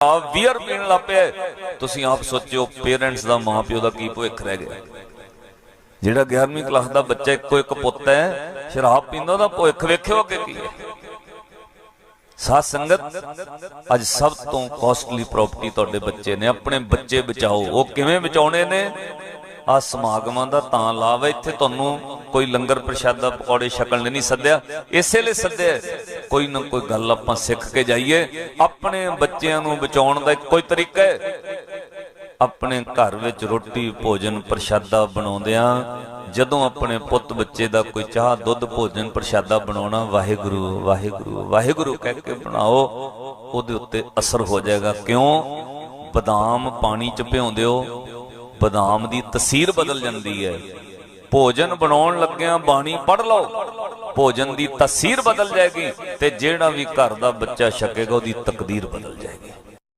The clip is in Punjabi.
ਆਪ ਬੀਅਰ ਪੀਣ ਲੱਗ ਤੁਸੀਂ ਆਪ ਸੋਚਿਓ ਪੇਰੈਂਟਸ ਦਾ ਮਾਪਿਓ ਦਾ ਕੀ ਭਵਿੱਖ ਰਹਿ ਗਿਆ। ਜਿਹੜਾ 11ਵੀਂ ਕਲਾਸ ਦਾ ਬੱਚਾ ਇੱਕੋ ਇੱਕ ਪੁੱਤ ਹੈ, ਸ਼ਰਾਬ ਪੀਂਦਾ, ਉਹਦਾ ਭਵਿੱਖ ਵੇਖਿਓ ਅੱਗੇ ਕੀ ਹੈ। ਸਾਧ ਸੰਗਤ, ਅੱਜ ਸਭ ਤੋਂ ਕਾਸਟਲੀ ਪ੍ਰਾਪਰਟੀ ਤੁਹਾਡੇ ਬੱਚੇ ਨੇ, ਆਪਣੇ ਬੱਚੇ ਬਚਾਓ। ਉਹ ਕਿਵੇਂ ਬਚਾਉਣੇ ਨੇ? ਆ ਸਮਾਗਮਾਂ ਦਾ ਤਾਂ ਲਾਭ ਹੈ, ਇੱਥੇ ਤੁਹਾਨੂੰ ਕੋਈ ਲੰਗਰ ਪ੍ਰਸ਼ਾਦਾ, ਪਕੌੜੇ ਛਕਣ ਲਈ ਨਹੀਂ ਸੱਦਿਆ। ਇਸੇ ਲਈ ਸੱਦਿਆ ਕੋਈ ਨਾ ਕੋਈ ਗੱਲ ਆਪਾਂ ਸਿੱਖ ਕੇ ਜਾਈਏ। ਆਪਣੇ ਬੱਚਿਆਂ ਨੂੰ ਬਚਾਉਣ ਦਾ ਕੋਈ ਤਰੀਕਾ ਹੈ। ਆਪਣੇ ਘਰ ਵਿੱਚ ਰੋਟੀ, ਭੋਜਨ, ਪ੍ਰਸ਼ਾਦਾ ਬਣਾਉਂਦਿਆਂ, ਜਦੋਂ ਆਪਣੇ ਪੁੱਤ ਬੱਚੇ ਦਾ ਕੋਈ ਚਾਹ, ਦੁੱਧ, ਭੋਜਨ, ਪ੍ਰਸ਼ਾਦਾ ਬਣਾਉਣਾ, ਵਾਹਿਗੁਰੂ ਵਾਹਿਗੁਰੂ ਵਾਹਿਗੁਰੂ ਕਹਿ ਕੇ ਬਣਾਓ, ਉਹਦੇ ਉੱਤੇ ਅਸਰ ਹੋ ਜਾਏਗਾ। ਕਿਉਂ? ਬਦਾਮ ਪਾਣੀ ਚ ਭਿਉਂਦੇ ਹੋ ਬਦਾਮ ਦੀ ਤਸੀਰ ਬਦਲ ਜਾਂਦੀ ਹੈ। ਭੋਜਨ ਬਣਾਉਣ ਲੱਗਿਆਂ ਬਾਣੀ ਪੜ ਲਓ। ਭੋਜਨ ਦੀ ਤਸੀਰ ਬਦਲ ਜਾਏਗੀ ਤੇ ਜਿਹੜਾ ਵੀ ਘਰ ਦਾ ਬੱਚਾ ਛਕੇਗਾ, ਉਹਦੀ ਤਕਦੀਰ ਬਦਲ ਜਾਏਗੀ।